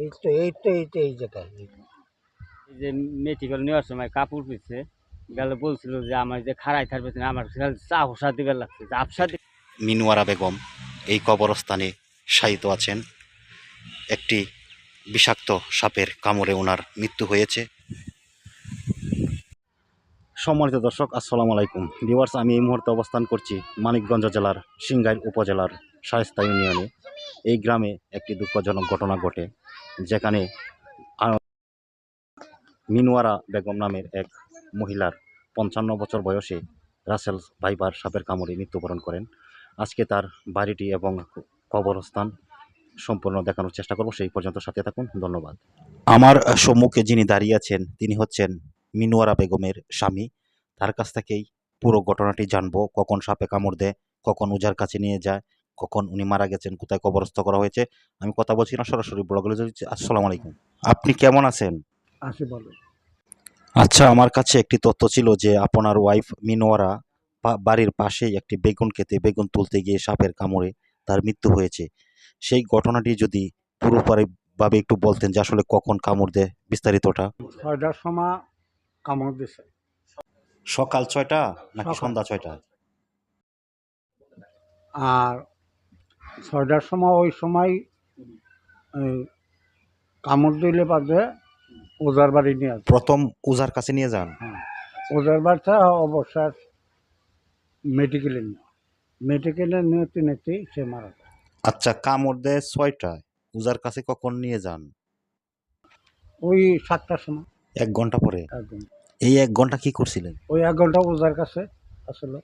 এই তো এই তো এই তো এই জায়গায় এই যে মেডিকেল নেওয়ার সময় কাপড় পিছে গেলে বলছিল যে আমার যে খাড়াই থাকবে না আমার দিবে লাগছে মিনুয়ারা বেগম এই কবরস্থানে শায়িত আছেন। একটি বিষাক্ত সাপের কামড়ে ওনার মৃত্যু হয়েছে। সম্মানিত দর্শক আসসালামু আলাইকুম। ভিউয়ার্স আমি এই মুহূর্তে অবস্থান করছি মানিকগঞ্জ জেলার সিংগাইর উপজেলার শায়স্তা ইউনিয়নে। এই গ্রামে একটি দুঃখজনক ঘটনা ঘটে। যেখানে মিনুয়ারা বেগম নামের এক মহিলার পঞ্চান্ন বছর বয়সে রাসেল ভাইবার সাপের কামড়ে মৃত্যুবরণ করেন। আজকে তার বাড়িটি এবং কবরস্থান সম্পূর্ণ দেখানোর চেষ্টা করব। সেই পর্যন্ত সাথে থাকুন। ধন্যবাদ। আমার সম্মুখে যিনি দাঁড়িয়ে আছেন, তিনি হচ্ছেন মিনুয়ারা বেগমের স্বামী। তার কাছ থেকেই পুরো ঘটনাটি জানব। কখন সাপে কামড় দেয়, কখন উজার কাছে নিয়ে যায় কখন উনি মারা গেছেন কোথায় কবরস্থ করা হয়েছে আমি কথা বলছি না সরাসরি যাচ্ছি। আসসালামু আলাইকুম। আপনি কেমন আছেন? আচ্ছা আমার কাছে একটি তথ্য ছিল যে আপনার ওয়াইফ মিনোয়ারা বাড়ির পাশেই একটি বেগুন খেতে বেগুন তুলতে গিয়ে সাপের কামড়ে তার মৃত্যু হয়েছে। সেই ঘটনাটি যদি পুরোপুরি ভাবে একটু বলতেন যে আসলে কখন কামড় দেয় বিস্তারিতটা। ছয়টার সময় কামড় দিছে। সকাল ছয়টা নাকি সন্ধ্যা ছয়টা? আর ছয়টার সময় ওই সময় কামড় দিলে বাদে ওজার বাড়ি নিয়ে প্রথম ওজার কাছে নিয়ে যান? ওজার বাড়িটা অবশ্য মেডিকেলে নিয়ে মেডিকেলে নিতে নিতেই সে মারা যায়। আচ্ছা কামড় দেয় ছয়টায় ওজার কাছে কখন নিয়ে যান? ওই সাতটার সময়। এক ঘণ্টা পরে? একদম এই এক ঘণ্টা কি করছিলেন? ওই এক ঘণ্টা ওজার কাছে আসলে।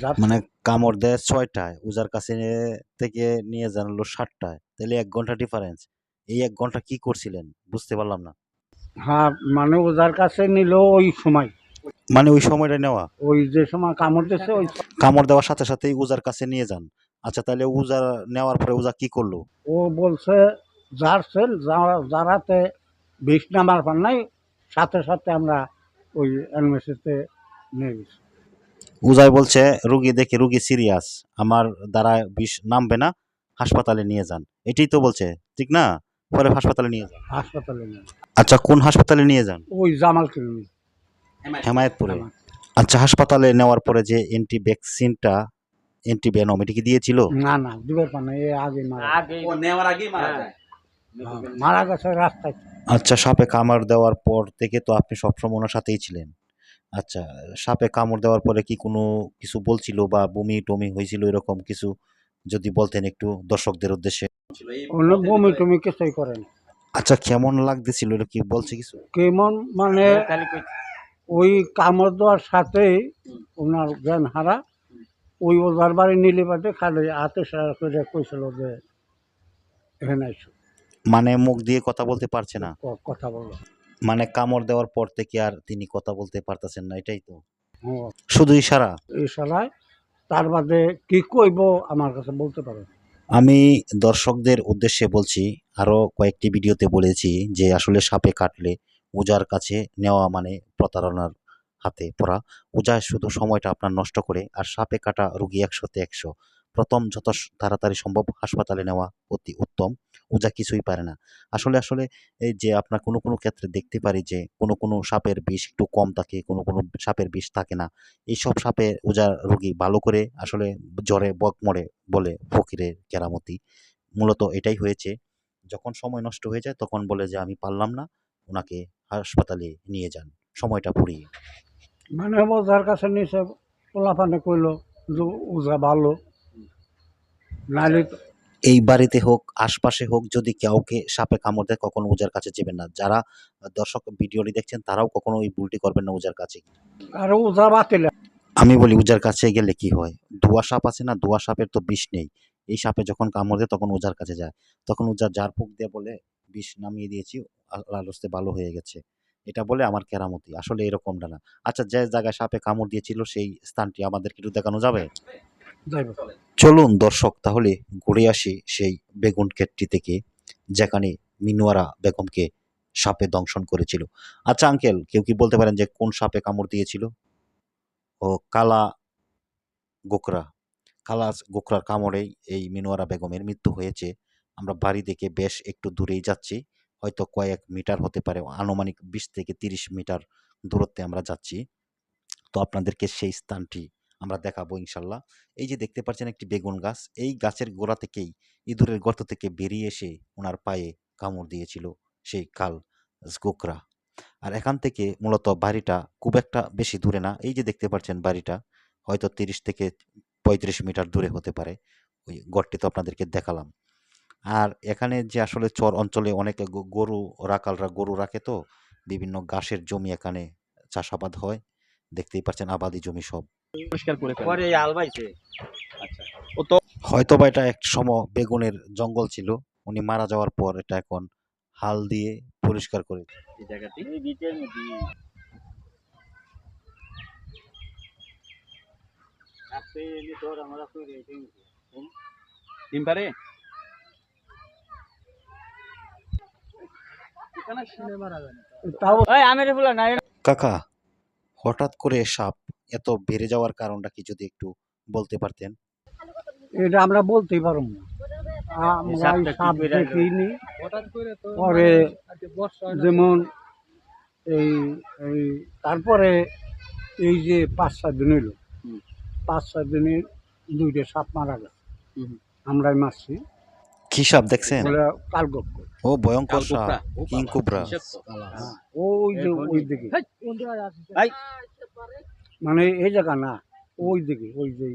যা মানে কামড় দেয় ছয়টায় উজার কাছে থেকে নিয়ে যান হলো সাতটায়। তাহলে এক ঘণ্টা ডিফারেন্স এই এক ঘণ্টা কি করছিলেন? বুঝতে পারলাম না। হ্যাঁ মানে ওজার কাছে নিল ওই সময়। মানে ওই সময়টা নেওয়া? ওই যে সময় কামড় দিছে ওই কামড় দেওয়ার সাথে সাথেই উজার কাছে নিয়ে যান। আচ্ছা তাহলে উজার নেওয়ার পরে উজা কি করল? ও বলছে যার সেল যারা- যারাতে বিষ নামার পার নাই সাথে সাথে আমরা ওই এনমেসিতে নিয়ে গেছি। উজাই বলছে রুগী দেখে রুগী সিরিয়াস। আমার দ্বারা বিষ নামবে না হাসপাতালে নিয়ে যান। এটাই তো বলছে ঠিক না? পরে হাসপাতালে নিয়ে যান। হাসপাতালে নিয়ে আচ্ছা কোন হাসপাতালে নিয়ে যান? ওই জামাল ক্লিনিক। হেমায়তপুরে। আচ্ছা হাসপাতালে নেওয়ার পরে যে অ্যান্টি ভ্যাকসিনটা অ্যান্টি ভ্যানম এটা কি দিয়েছিল? না না দিবের পার নাই এ আগে মারা আগে ও নেওয়ার আগেই মারা যায়। হ্যাঁ, মারা গেছে রাস্তায়। আচ্ছা সাপে কামড় দেওয়ার পর থেকে তো আপনি সবসময় ওনার সাথেই ছিলেন। আচ্ছা সাপে কামড় দেওয়ার পরে কি কোনো কিছু বলছিল বা বমি টমি হয়েছিল এরকম কিছু? যদি বলতেন একটু দর্শকদের উদ্দেশ্যে। ছিল এই অন্য বমি টমি কিছুই করে না আচ্ছা কেমন লাগতেছিল? এটা কি বলছে কিছু? কেমন মানে তাহলে কই- ওই কামড় দেওয়ার সাথেই ওনার জ্ঞান হারা ওই ওজার বাড়ি নিলে বাদে খালি হাতে সারা করে কইছিল যে এখানে আইসো। মানে মুখ দিয়ে কথা বলতে পারছে না? ক- কথা বলো মানে কামড় দেওয়ার পর থেকে আর তিনি কথা বলতে পারতেছেন না এটাই তো। শুধু ইশারা? এই শালায় তার বাদে কি কইব আমার কাছে বলতে পারো। আমি দর্শকদের উদ্দেশ্যে বলছি আরও কয়েকটি ভিডিওতে বলেছি যে আসলে সাপে কাটলে উজার কাছে নেওয়া মানে প্রতারণার হাতে পড়া। উজা শুধু সময়টা আপনার নষ্ট করে আর সাপে কাটা রুগী একশোতে একশো। প্রথম যত তাড়াতাড়ি সম্ভব হাসপাতালে নেওয়া অতি উত্তম। উজা কিছুই পারে না। আসলে আসলে এই যে আপনার কোনো কোনো ক্ষেত্রে দেখতে পারি যে কোনো কোনো সাপের বিষ একটু কম থাকে, কোনো কোনো সাপের বিষ থাকে না। এইসব সাপে উজার রুগী ভালো করে আসলে জ্বরে বক মরে বলে ফকিরের কেরামতি। মূলত এটাই হয়েছে। যখন সময় নষ্ট হয়ে যায় তখন বলে যে আমি পারলাম না ওনাকে হাসপাতালে নিয়ে যান। সময়টা পুড়িয়ে মানে ওজার কাছে নিচে পোলাপানে কইলো যে ওজা ভালো। নাইলে তো- এই বাড়িতে হোক আশপাশে হোক যদি কাউকে সাপে কামড় দেয় কখনো উজার কাছে যাবেন না। যারা দর্শক ভিডিওটি দেখছেন তারাও কখনো এই ভুলটি করবেন না উজার কাছে আর ওজা বাতিল আমি বলি উজার কাছে গেলে কি হয়? ধোয়া সাপ আছে না ধোয়া সাপের তো বিষ নেই। এই সাপে যখন কামড় দেয় তখন উজার কাছে যায়। তখন উজার জার ফুক দিয়ে বলে বিষ নামিয়ে দিয়েছি আলোস্তে ভালো হয়ে গেছে। এটা বলে আমার কেরামতি। আসলে এরকমটা না। আচ্ছা যে জায়গায় সাপে কামড় দিয়েছিল সেই স্থানটি আমাদের একটু দেখানো যাবে? চলুন দর্শক, তাহলে ঘুরে আসি সেই বেগুন ক্ষেতটি থেকে, যেখানে মিনুয়ারা বেগমকে সাপে দংশন করেছিল। আচ্ছা আঙ্কেল, কেউ কি বলতে পারেন যে কোন সাপে কামড় দিয়েছিল? ও, কালা গোকরা কালা গোকরার কামড়েই এই মিনুয়ারা বেগমের মৃত্যু হয়েছে। আমরা বাড়ি থেকে বেশ একটু দূরেই যাচ্ছি। হয়তো কয়েক মিটার হতে পারে, আনুমানিক বিশ থেকে তিরিশ মিটার দূরত্বে আমরা যাচ্ছি। তো আপনাদেরকে সেই স্থানটি আমরা দেখাবো ইনশাল্লাহ। এই যে দেখতে পাচ্ছেন একটি বেগুন গাছ, এই গাছের গোড়া থেকেই ইঁদুরের গর্ত থেকে বেরিয়ে এসে ওনার পায়ে কামড় দিয়েছিল সেই কাল গোকরা। আর এখান থেকে মূলত বাড়িটা খুব একটা বেশি দূরে না, এই যে দেখতে পাচ্ছেন বাড়িটা, হয়তো তিরিশ থেকে পঁয়ত্রিশ মিটার দূরে হতে পারে। ওই গড়টি তো আপনাদেরকে দেখালাম। আর এখানে যে আসলে চর অঞ্চলে অনেকে গরু রাখালরা গরু রাখে তো, বিভিন্ন ঘাসের জমি এখানে চাষাবাদ হয়। দেখতেই পাচ্ছেন আবাদি জমি সব। পরিষ্কার করে পরে আলবাইছে আচ্ছা। ও তো হয়তো বা এটা এক সময় বেগুনের জঙ্গল ছিল উনি মারা যাওয়ার পর এটা এখন হাল দিয়ে পরিষ্কার করে এই জায়গাটি? এই বিটের মধ্যে। আপনি এমনি তোর আমরা করে ডিম পারে? এখানে শুনে মারা যায়। না। তাও ওই আমের ফুলা নাই কাকা হঠাৎ করে সাপ এত বেড়ে যাওয়ার কারণটা কি যদি একটু বলতে পারতেন? এটা আমরা বলতেই পারব না। আমরা এই সাপটা কি সাপ দেখিনি। হঠাৎ করে তো পরে আর কি বর্ষা হয় না। যেমন এই এই তারপরে এই যে পাঁচ সাত দিন হইল পাঁচ সাত দিনে দুইটা সাপ মারা হুম। আমরাই মারছি। কি সাপ দেখছেন? ও ভয়ঙ্কর সাপ। King cobra. হ্যাঁ, ওই যে ওই দিকে। ভাই মানে এই জায়গা না ওই দিকে ওই যে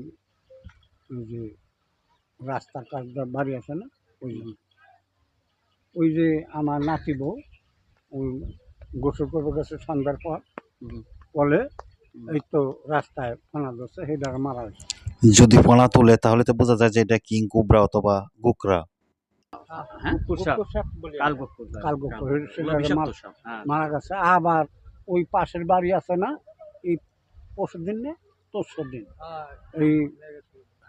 ওই যে রাস্তার কাছটা বাড়ি আছে না ওই যে- ওই যে আমার নাতি বউ ওই গোসল করবে গেছে সন্ধ্যার পর। বলে এই তো রাস্তায় ফানা ধরছে সেটা মারা গেছে। যদি পোনা তোলে তাহলে তো বোঝা যায় যে এটা কিং কুবরা অথবা গুকরা। হ্যাঁ? মারা- সাপ। হ্যাঁ। মারা গেছে। আবার ওই পাশের বাড়ি আছে না এই পরশু দিন না তরশু দিন। এই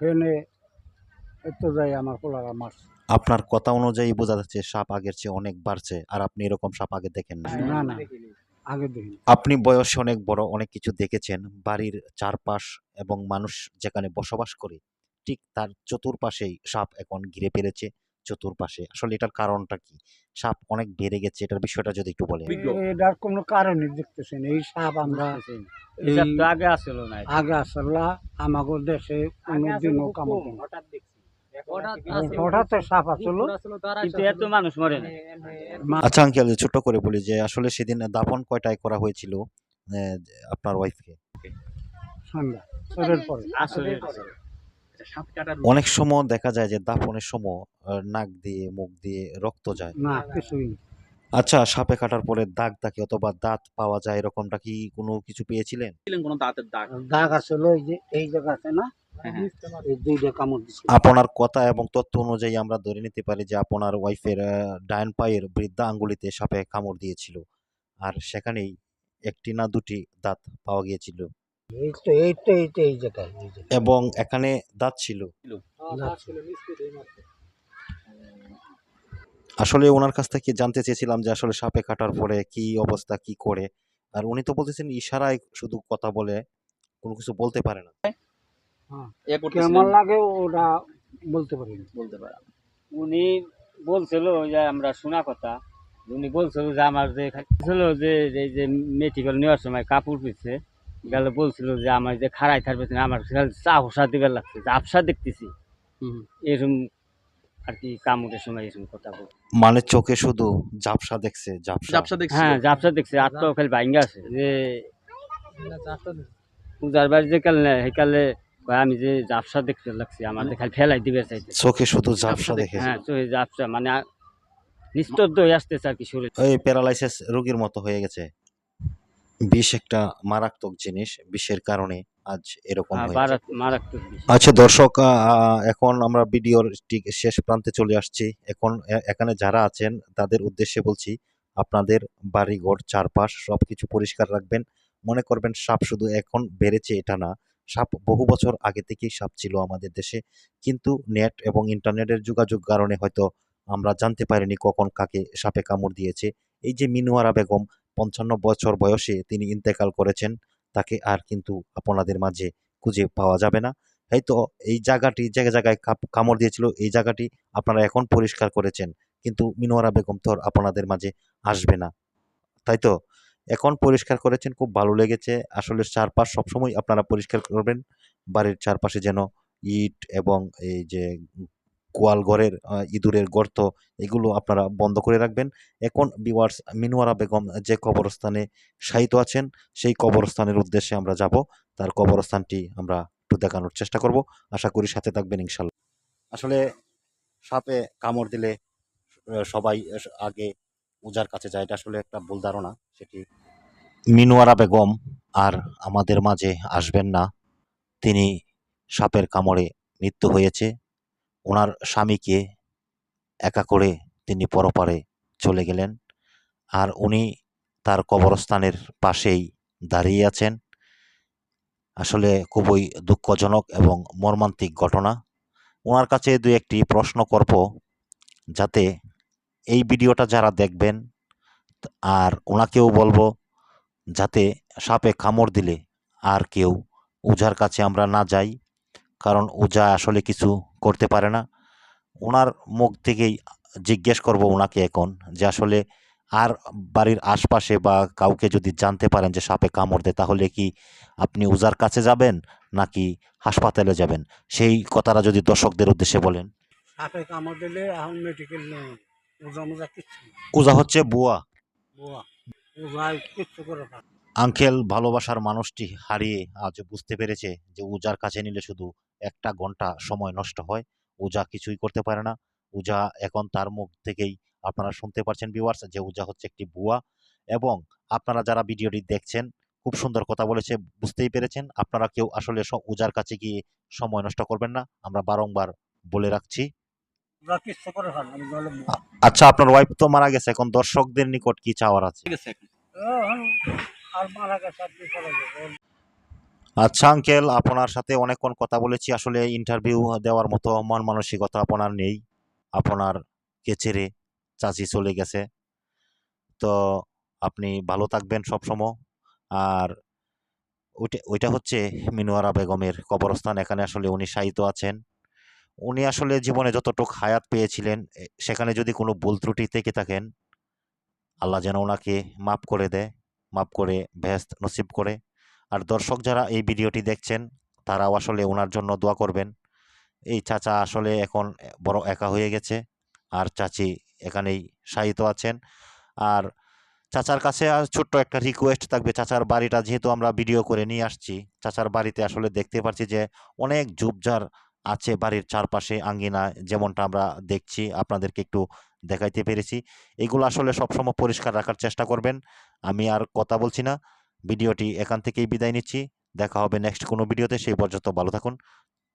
হেনে তো যাই আমার মারছে। আপনার কথা অনুযায়ী বোঝা যাচ্ছে সাপ আগের চেয়ে অনেক বাড়ছে আর আপনি এরকম সাপ আগে দেখেন না না না আগে আপনি বয়স অনেক বড় অনেক কিছু দেখেছেন। বাড়ির চারপাশ এবং মানুষ যেখানে বসবাস করে ঠিক তার চতুর্পাশেই সাপ এখন ঘিরে ফেলেছে চতুর্পাশে। আসলে এটার কারণটা কি? সাপ অনেক বেড়ে গেছে এটার বিষয়টা যদি একটু বলেন। এটার কোনো কারণই দেখতেছেন। এই সাপ আমরা এই এসব তো আগে আসলো না আগে আসলা আমাগো দেশে কোনোদিনও কামড় দেয়। হঠাৎ সাপ আসলো। কিন্তু এত মানুষ মরে না। আচ্ছা আঙ্কেল ছোট করে বলি যে আসলে সেদিন কয়টায় করা হয়েছিল আপনার ওয়াইফকে সন্ধ্যা পরে। আসলে সাপ কাটার অনেক সময় দেখা যায় যে দাফনের সময় নাক দিয়ে মুখ দিয়ে রক্ত যায়। না কিছুই আচ্ছা সাপে কাটার পরে দাগ থাকে অথবা দাঁত পাওয়া যায় এরকমটা কি কোনো কিছু পেয়েছিলেন? কোনো দাঁতের দাগ? দাগ আসলো এই যে এই জায়গা আছে না? হ্যাঁ, হ্যাঁ। আপনার কথা এবং তথ্য অনুযায়ী আমরা ধরে নিতে পারি যে আপনার ওয়াইফের ডাইন পায়ের বৃদ্ধা আঙ্গুলিতে সাপে কামড় দিয়েছিল। আর সেখানেই একটি না দুটি দাঁত পাওয়া গিয়েছিল। এই তো এই তো এই তো এই জায়গায় এই জায়গায় এবং এখানে দাঁত ছিল। দাঁত ছিল। আসলে ওনার কাছ থেকে জানতে চেয়েছিলাম যে আসলে সাপে কাটার পরে কি অবস্থা কি করে। আর উনি তো বলতেছেন ইশারায় শুধু কথা বলে কোনো কিছু বলতে পারে না। এ করতেছিলেন, কেমন লাগে ওরা বলতে পারি না। বলতে পারে উনি বলছিল যে আমরা শোনা কথা উনি বলছিল যে আমার যে ছিল যে এই যে মেডিকেল নেওয়ার সময় কাপড় পিছে গেলে বলছিল যে আমার যে খাড়াই থাকবে আমার চাহসা দিবার লাগছে জাপসা দেখতেছি। এরকম আর কি কামড়ের সময় এরকম কথা বল। মানে চোখে শুধু ঝাপসা দেখছে ঝাপসা ঝাপসা দেখছি? হ্যাঁ জাপসা দেখছে আর তো খালি ভাঙ্গা আছে। যে পূজার বাড়ি যে কাল কয় আমি যে জাপসা দেখতে লাগছি আমার খালি ফেলাই দিবে চাইতে। চোখে শুধু ঝাপসা ঝাপসা দেখেছে হ্যাঁ চোখে জাপসা মানে নিস্তব্ধ হয়ে আসতেছে আর কি শরীর। ওই প্যারালাইসিস রোগীর মতো হয়ে গেছে। বিষ একটা মারাত্মক জিনিস বিষের কারণে আজ এরকম হ্যাঁ। আচ্ছা দর্শক এখন আমরা ভিডিওর ঠিক শেষ প্রান্তে চলে আসছি। এখন এখানে যারা আছেন তাদের উদ্দেশ্যে বলছি আপনাদের বাড়িঘর চারপাশ সবকিছু পরিষ্কার রাখবেন। মনে করবেন সাপ শুধু এখন বেড়েছে এটা না। সাপ বহু বছর আগে থেকেই সাপ ছিল আমাদের দেশে। কিন্তু নেট এবং ইন্টারনেটের যোগাযোগ কারণে হয়তো আমরা জানতে পারিনি কখন কাকে সাপে কামড় দিয়েছে। এই যে মিনুয়ারা বেগম পঞ্চান্ন বছর বয়সে তিনি ইন্তেকাল করেছেন, তাকে আর কিন্তু আপনাদের মাঝে খুঁজে পাওয়া যাবে না। এই তো, এই জায়গাটি যে জায়গায় কামড় দিয়েছিল, এই জায়গাটি আপনারা এখন পরিষ্কার করেছেন, কিন্তু মিনোয়ারা বেগম তো আর আপনাদের মাঝে আসবে না। তাই তো, এখন পরিষ্কার করেছেন, খুব ভালো লেগেছে, আসলে চারপাশ সবসময় আপনারা পরিষ্কার করবেন, বাড়ির চারপাশে যেন ইট এবং এই যে গোয়াল ঘরের ইঁদুরের গর্ত, এগুলো আপনারা বন্ধ করে রাখবেন। এখন বিওয়ার্স মিনুয়ারা বেগম যে কবরস্থানে শায়িত আছেন, সেই কবরস্থানের উদ্দেশ্যে আমরা যাব। তার কবরস্থানটি আমরা একটু দেখানোর চেষ্টা করব। আশা করি সাথে থাকবেন ইনশাল্লাহ। আসলে সাপে কামড় দিলে সবাই আগে পূজার কাছে যায়। এটা আসলে একটা ভুল ধারণা, সেটি মিনুয়ারা বেগম আর আমাদের মাঝে আসবেন না। তিনি সাপের কামড়ে মৃত্যু হয়েছে। ওনার স্বামীকে একা করে তিনি পরপারে চলে গেলেন আর উনি তার কবরস্থানের পাশেই দাঁড়িয়ে আছেন। আসলে খুবই দুঃখজনক এবং মর্মান্তিক ঘটনা। ওনার কাছে দু একটি প্রশ্ন করব যাতে এই ভিডিওটা যারা দেখবেন আর ওনাকেও বলব যাতে সাপে কামড় দিলে আর কেউ ওঝার কাছে আমরা না যাই। কারণ ওঝা আসলে কিছু করতে পারে না। ওনার মুখ থেকেই জিজ্ঞেস করব ওনাকে এখন যে আসলে আর বাড়ির আশপাশে বা কাউকে যদি জানতে পারেন যে সাপে কামড় দেয় তাহলে কি আপনি ওঝার কাছে যাবেন নাকি হাসপাতালে যাবেন? সেই কথাটা যদি দর্শকদের উদ্দেশ্যে বলেন। সাপে কামড় দিলে এখন মেডিকেল নেই ওজা মোজা কিচ্ছু ওঝা হচ্ছে বুয়া। বোয়া ওজায় কিচ্ছু করে না। আঙ্কেল ভালোবাসার মানুষটি হারিয়ে আজ বুঝতে পেরেছে যে উজার কাছে নিলে শুধু একটা ঘণ্টা সময় নষ্ট হয়। উজা কিছুই করতে পারে না। উজা এখন তার মুখ থেকেই আপনারা শুনতে পারছেন ভিউয়ার্স যে উজা হচ্ছে একটি বুয়া এবং আপনারা যারা ভিডিওটি দেখছেন খুব সুন্দর কথা বলেছে বুঝতেই পেরেছেন। আপনারা কেউ আসলে উজার কাছে গিয়ে সময় নষ্ট করবেন না। আমরা বারংবার বলে রাখছি। আচ্ছা আপনার ওয়াইফ তো মারা গেছে। এখন দর্শকদের নিকট কি চাওয়ার আছে? আচ্ছা আঙ্কেল, আপনার সাথে অনেকক্ষণ কথা বলেছি। আসলে ইন্টারভিউ দেওয়ার মতো মন মানসিকতা আপনার নেই। আপনার কে ছেড়ে চাচি চলে গেছে। তো আপনি ভালো থাকবেন সবসময়। আর ওইটা ওইটা হচ্ছে মিনুয়ারা বেগমের কবরস্থান। এখানে আসলে উনি শায়িত আছেন। উনি আসলে জীবনে যতটুকু হায়াত পেয়েছিলেন সেখানে যদি কোনো ভুল ত্রুটি থেকে থাকেন, আল্লাহ যেন ওনাকে মাফ করে দেয়। মাফ করে, ভেস্ত নসিব করে। আর দর্শক যারা এই ভিডিওটি দেখছেন, তারাও আসলে ওনার জন্য দোয়া করবেন। এই চাচা আসলে এখন বড় একা হয়ে গেছে। আর চাচি এখানেই শায়িত আছেন। আর চাচার কাছে আর ছোট্ট একটা রিকোয়েস্ট থাকবে। চাচার বাড়িটা যেহেতু আমরা ভিডিও করে নিয়ে আসছি, চাচার বাড়িতে আসলে দেখতে পাচ্ছি যে অনেক ঝুপঝাড় আছে বাড়ির চারপাশে আঙ্গিনা যেমনটা আমরা দেখছি। আপনাদেরকে একটু দেখাইতে পেরেছি। এগুলো আসলে সবসময় পরিষ্কার রাখার চেষ্টা করবেন। আমি আর কথা বলছি না। ভিডিওটি এখান থেকেই বিদায় নিচ্ছি। দেখা হবে নেক্সট কোনো ভিডিওতে। সেই পর্যন্ত ভালো থাকুন।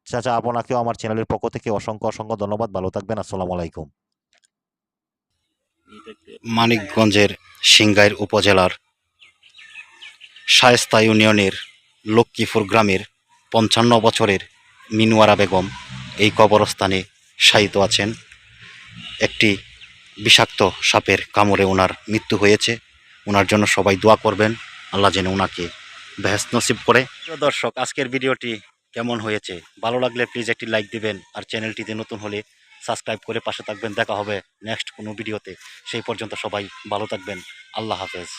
চাচা, আপনাকেও আমার চ্যানেলের পক্ষ থেকে অসংখ্য অসংখ্য ধন্যবাদ। ভালো থাকবেন। আসসালামু আলাইকুম। মানিকগঞ্জের সিংগাইর উপজেলার শায়েস্তা ইউনিয়নের লক্ষ্মীপুর গ্রামের পঞ্চান্ন বছরের মিনুয়ারা বেগম এই কবরস্থানে শায়িত আছেন। একটি বিষাক্ত সাপের কামড়ে ওনার মৃত্যু হয়েছে। ওনার জন্য সবাই দোয়া করবেন। আল্লাহ যেন ওনাকে বেহেস নসিব করে। দর্শক, আজকের ভিডিওটি কেমন হয়েছে? ভালো লাগলে প্লিজ একটি লাইক দিবেন আর চ্যানেলটিতে নতুন হলে সাবস্ক্রাইব করে পাশে থাকবেন। দেখা হবে নেক্সট কোনো ভিডিওতে। সেই পর্যন্ত সবাই ভালো থাকবেন। আল্লাহ হাফেজ।